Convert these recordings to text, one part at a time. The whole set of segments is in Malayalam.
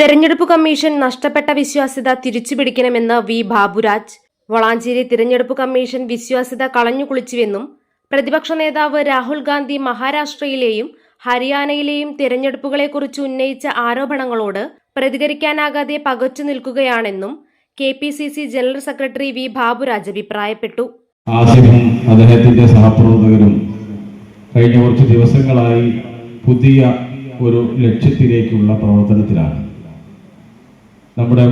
തെരഞ്ഞെടുപ്പ് കമ്മീഷൻ നഷ്ടപ്പെട്ട വിശ്വാസ്യത തിരിച്ചുപിടിക്കണമെന്ന് വി ബാബുരാജ്. വളാഞ്ചേരി തിരഞ്ഞെടുപ്പ് കമ്മീഷൻ വിശ്വാസ്യത കളഞ്ഞുകുളിച്ചുവെന്നും പ്രതിപക്ഷ നേതാവ് രാഹുൽ ഗാന്ധി മഹാരാഷ്ട്രയിലെയും ഹരിയാനയിലെയും തിരഞ്ഞെടുപ്പുകളെക്കുറിച്ച് ഉന്നയിച്ച ആരോപണങ്ങളോട് പ്രതികരിക്കാനാകാതെ പകച്ചു നിൽക്കുകയാണെന്നും K P C C general secretary V Baburaj അഭിപ്രായപ്പെട്ടു. അദ്ദേഹത്തിന്റെ സഹപ്രവർത്തകരും കഴിഞ്ഞ കുറച്ച് ദിവസങ്ങളായി പുതിയ ഒരു ലക്ഷ്യത്തിലേക്കുള്ള പ്രവർത്തനത്തിലാണ്. നമ്മുടെ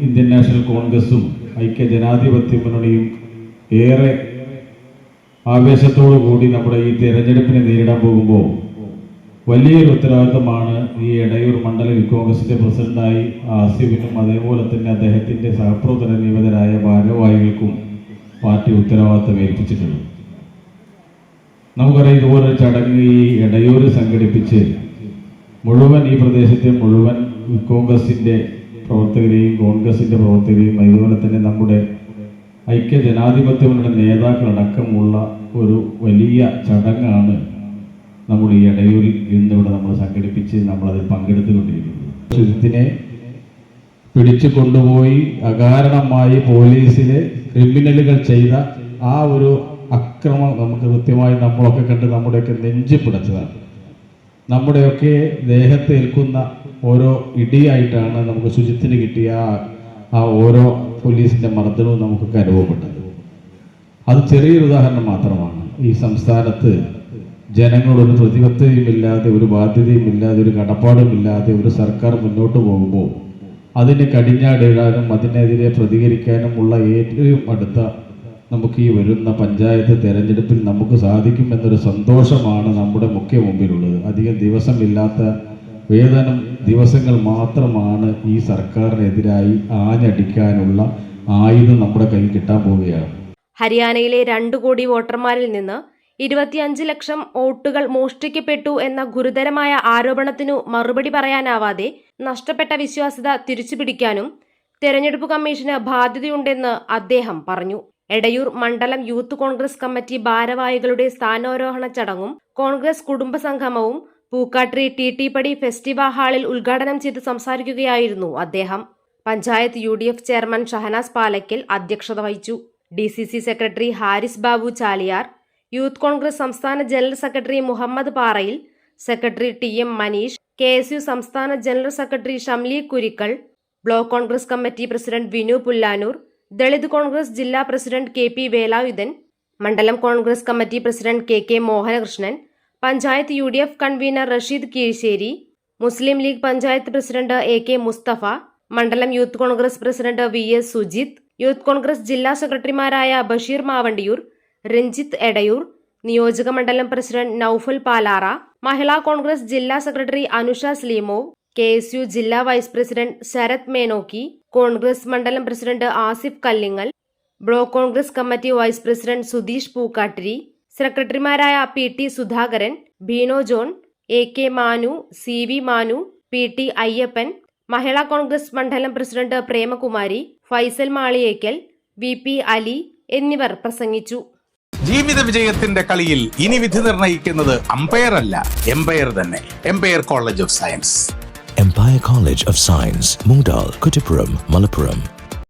ഇന്ത്യൻ നാഷണൽ കോൺഗ്രസും ഐക്യ ജനാധിപത്യ മുന്നണിയും ഏറെ ആവേശത്തോടു കൂടി നമ്മുടെ ഈ തെരഞ്ഞെടുപ്പിനെ നേരിടാൻ പോകുമ്പോൾ വലിയൊരു ഉത്തരവാദിത്തമാണ് ഈ എടയൂർ മണ്ഡല കോൺഗ്രസിന്റെ പ്രസിഡന്റായി ആസിഫിനും അതേപോലെ തന്നെ അദ്ദേഹത്തിന്റെ സഹപ്രവർത്തന നിയമിതരായ ഭാരവാഹികൾക്കും പാർട്ടി ഉത്തരവാദിത്തം ഏൽപ്പിച്ചിട്ടുള്ളത് നമുക്കറിയാം ഇതുപോലൊരു ചടങ്ങ് ഈ എടയൂർ സംഘടിപ്പിച്ച് മുഴുവൻ ഈ പ്രദേശത്തെ മുഴുവൻ കോൺഗ്രസിന്റെ പ്രവർത്തകരെയും കോൺഗ്രസിന്റെ പ്രവർത്തകരെയും അതുപോലെ തന്നെ നമ്മുടെ ഐക്യ ജനാധിപത്യ നേതാക്കളടക്കമുള്ള ഒരു വലിയ ചടങ്ങാണ് നമ്മൾ ഈ ഇടയൂരിൽ ഇന്നിവിടെ നമ്മൾ സംഘടിപ്പിച്ച് നമ്മളതിൽ പങ്കെടുത്തുകൊണ്ടിരിക്കുന്നത്. ശുചിത്തിനെ പിടിച്ചു കൊണ്ടുപോയി അകാരണമായി പോലീസിലെ ക്രിമിനലുകൾ ചെയ്ത ആ ഒരു അക്രമം നമുക്ക് കൃത്യമായി നമ്മളൊക്കെ കണ്ട് നമ്മുടെയൊക്കെ നെഞ്ചി പിടച്ചതാണ്. നമ്മുടെയൊക്കെ ദേഹത്ത് ഏൽക്കുന്ന ഓരോ ഇടിയായിട്ടാണ് നമുക്ക് ശുചിത്തിന് കിട്ടിയ ആ- ഓരോ പോലീസിന്റെ മർദ്ദനവും നമുക്കൊക്കെ അനുഭവപ്പെട്ടത്. അത് ചെറിയൊരു ഉദാഹരണം മാത്രമാണ്. ഈ സംസ്ഥാനത്ത് ജനങ്ങളൊരു പ്രതിബദ്ധതയുമില്ലാതെ ഒരു ബാധ്യതയുമില്ലാതെ ഒരു കടപ്പാടുമില്ലാതെ ഒരു സർക്കാർ മുന്നോട്ട് പോകുമ്പോൾ അതിന് കടിഞ്ഞാടിടാനും അതിനെതിരെ പ്രതികരിക്കാനുമുള്ള ഏറ്റവും അടുത്ത നമുക്ക് ഈ വരുന്ന പഞ്ചായത്ത് തെരഞ്ഞെടുപ്പിൽ നമുക്ക് സാധിക്കുമെന്നൊരു സന്തോഷമാണ് നമ്മുടെ മുഖ്യ മുമ്പിലുള്ളത്. അധികം ദിവസമില്ലാത്ത വേതനം ദിവസങ്ങൾ മാത്രമാണ് ഈ സർക്കാരിനെതിരായി ആഞ്ഞടിക്കാനുള്ള ആയുധം നമ്മുടെ കയ്യിൽ കിട്ടാൻ പോവുകയാണ്. ഹരിയാനയിലെ രണ്ടു കോടി വോട്ടർമാരിൽ നിന്ന് ഇരുപത്തിയഞ്ച് ലക്ഷം വോട്ടുകൾ മോഷ്ടിക്കപ്പെട്ടു എന്ന ഗുരുതരമായ ആരോപണത്തിനു മറുപടി പറയാനാവാതെ നഷ്ടപ്പെട്ട വിശ്വാസ്യത തിരിച്ചുപിടിക്കാനും തെരഞ്ഞെടുപ്പ് കമ്മീഷന് ബാധ്യതയുണ്ടെന്ന് അദ്ദേഹം പറഞ്ഞു. എടയൂർ മണ്ഡലം യൂത്ത് കോൺഗ്രസ് കമ്മിറ്റി ഭാരവാഹികളുടെ സ്ഥാനാരോഹണ ചടങ്ങും കോൺഗ്രസ് കുടുംബ സംഗമവും Pookkattiri T T Padi festival ഹാളിൽ ഉദ്ഘാടനം ചെയ്ത് സംസാരിക്കുകയായിരുന്നു അദ്ദേഹം. Panchayat U D F chairman Shahanas Palakkal അധ്യക്ഷത വഹിച്ചു. D C C secretary Haris Babu Chaliyar youth Congress സംസ്ഥാന general secretary Muhammad Parayil secretary T M Maneesh K S U സംസ്ഥാന general secretary Shamli Kurikkal block Congress committee president Vinu Pullanur Dalit Congress ജില്ലാ പ്രസിഡന്റ് കെ പി വേലായുധൻ മണ്ഡലം Congress committee president K K Mohanakrishnan panchayat U D F convener Rasheed Keezhsseri Muslim League panchayat president A K Musthafa മണ്ഡലം youth Congress president V S Sujith youth Congress ജില്ലാ സെക്രട്ടറിമാരായ ബഷീർ മാവണ്ടിയൂർ രഞ്ജിത്ത് എടയൂർ നിയോജക മണ്ഡലം പ്രസിഡന്റ് നൌഫൽ പാലാറ മഹിളാ കോൺഗ്രസ് ജില്ലാ secretary Anusha സ്ലീമോവ് K S U ജില്ലാ വൈസ് പ്രസിഡന്റ് ശരത് മേനോക്കി കോൺഗ്രസ് മണ്ഡലം president Asif Kallingal block Congress committee vice president Sudheesh Pookkattiri സെക്രട്ടറിമാരായ P T Sudhakaran Bino John A K Manu C V Manu P T Ayyappan Mahila Congress മണ്ഡലം president Premakumari Faisal Maliyekkal V P Ali എന്നിവർ പ്രസംഗിച്ചു. ജീവിത വിജയത്തിന്റെ കളിയിൽ ഇനി വിധി നിർണയിക്കുന്നത് അമ്പയർ അല്ല എംപയർ തന്നെ. Empire College of Science. Empire College of Science, Mungdal, Kuttipuram, Malappuram.